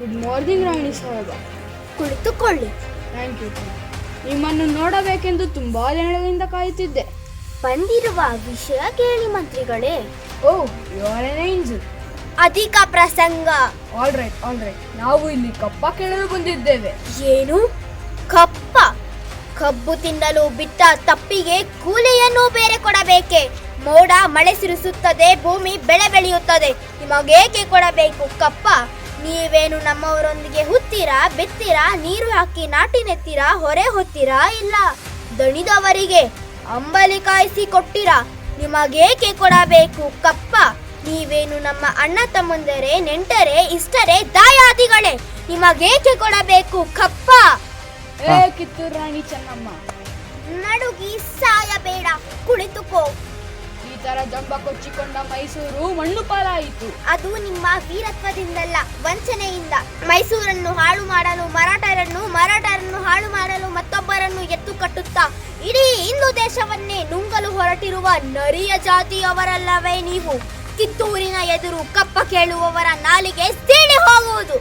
Good morning ರಾಣಿ ಸಾಹೇಬ. ಕುಳಿತುಕೊಳ್ಳಿ. Thank you ನಿಮ್ಮನ್ನು ನೋಡಬೇಕೆಂದು ತುಂಬಾ ದಿನಗಳಿಂದ ಕಾಯುತ್ತಿದ್ದೆ. ಬಂದಿರುವ ವಿಷಯ ಕೇಳಿ ಮಂತ್ರಿಗಳೇ. ಓ ಯು ಆರ್ ಎನ್ ಏಂಜಲ್ ಅಧಿಕ ಪ್ರಸಂಗ. ಆಲ್ ರೈಟ್ ಆಲ್ ರೈಟ್ ನಾವು ಇಲ್ಲಿ ಕಪ್ಪ ಕೇಳಲು ಬಂದಿದ್ದೇವೆ. ಏನು? ಕಪ್ಪ? ಕಬ್ಬು ತಿನ್ನಲು ಬಿಟ್ಟ ತಪ್ಪಿಗೆ ಕೂಲಿಯನ್ನು ಬೇರೆ ಕೊಡಬೇಕೆ? ಮೋಡ ಮಳೆ ಸುರಿಸುತ್ತದೆ ಭೂಮಿ ಬೆಳೆ ಬೆಳೆಯುತ್ತದೆ. ನಿಮಗೇಕೆ ಕೊಡಬೇಕು ಕಪ್ಪ? ನೀವೇನು ನಮ್ಮವರೊಂದಿಗೆ ಹುತ್ತೀರಾ ಬೆತ್ತೀರಾ ನೀರು ಹಾಕಿ ನಾಟಿ ನೆತ್ತೀರಾ ಹೊರೆ ಹೊತ್ತೀರಾ ಇಲ್ಲ? ದಣಿದವರಿಗೆ ಅಂಬಲಿ ಕಾಯಿಸಿ ಕೊಟ್ಟಿರಾ? ನಿಮಗೇಕೆ ಕೊಡಬೇಕು? ಕಪ್ಪ ನೀವೇನು ನಮ್ಮ ಅಣ್ಣ ತಮ್ಮಂದರೆ ನೆಂಟರೆ ಇಷ್ಟರೇ ದಾಯಾದಿಗಳೇ ನಿಮಗೇಕೆ ಕೊಡಬೇಕು? ಕಪ್ಪ! ಏ ಕಿತ್ತೂರು ರಾಣಿ ಚೆನ್ನಮ್ಮ. ನಡುಗಿ ಸಾಯಬೇಡ ಕುಳಿತುಕೋ. ಈ ತರ ಜಂಬ ಕೊಚ್ಚಿಕೊಂಡ ಮೈಸೂರು ಮಣ್ಣು ಪಾಲಾಯಿತು. ಅದು ನಿಮ್ಮ ವೀರತ್ವದಿಂದಲ್ಲ, ವಂಚನೆಯಿಂದ. ಮೈಸೂರನ್ನು ಹಾಳು ಮಾಡಲು, ಮರಾಠರನ್ನು ಮರಾಠರನ್ನು ಹಾಳು ಮಾಡಲು ಮತ್ತೊಬ್ಬರನ್ನು ಎತ್ತು ಕಟ್ಟುತ್ತಾ, ಇಡೀ ಹಿಂದೂ ದೇಶವನ್ನೇ ನುಂಗಲು ಹೊರಟಿರುವ ನರಿಯ ಜಾತಿಯವರಲ್ಲವೇ ನೀವು? ಕಿತ್ತೂರಿನ ಎದುರು ಕಪ್ಪ ಕೇಳುವವರ ನಾಲಿಗೆ ಸೀಳಿ ಹೋಗುವುದು.